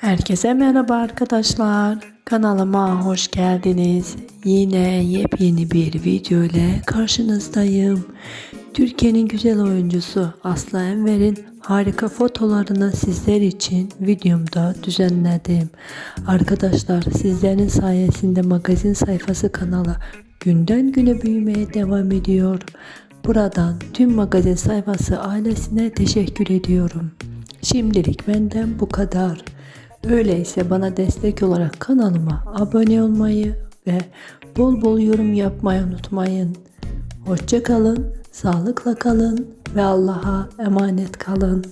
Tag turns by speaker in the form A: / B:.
A: Herkese merhaba arkadaşlar. Kanalıma hoş geldiniz. Yine yepyeni bir video ile karşınızdayım. Türkiye'nin güzel oyuncusu Aslı Enver'in harika fotolarını sizler için videomda düzenledim. Arkadaşlar sizlerin sayesinde magazin sayfası kanalı günden güne büyümeye devam ediyor. Buradan tüm magazin sayfası ailesine teşekkür ediyorum. Şimdilik benden bu kadar. Öyleyse bana destek olarak kanalıma abone olmayı ve bol bol yorum yapmayı unutmayın. Hoşça kalın, sağlıkla kalın ve Allah'a emanet kalın.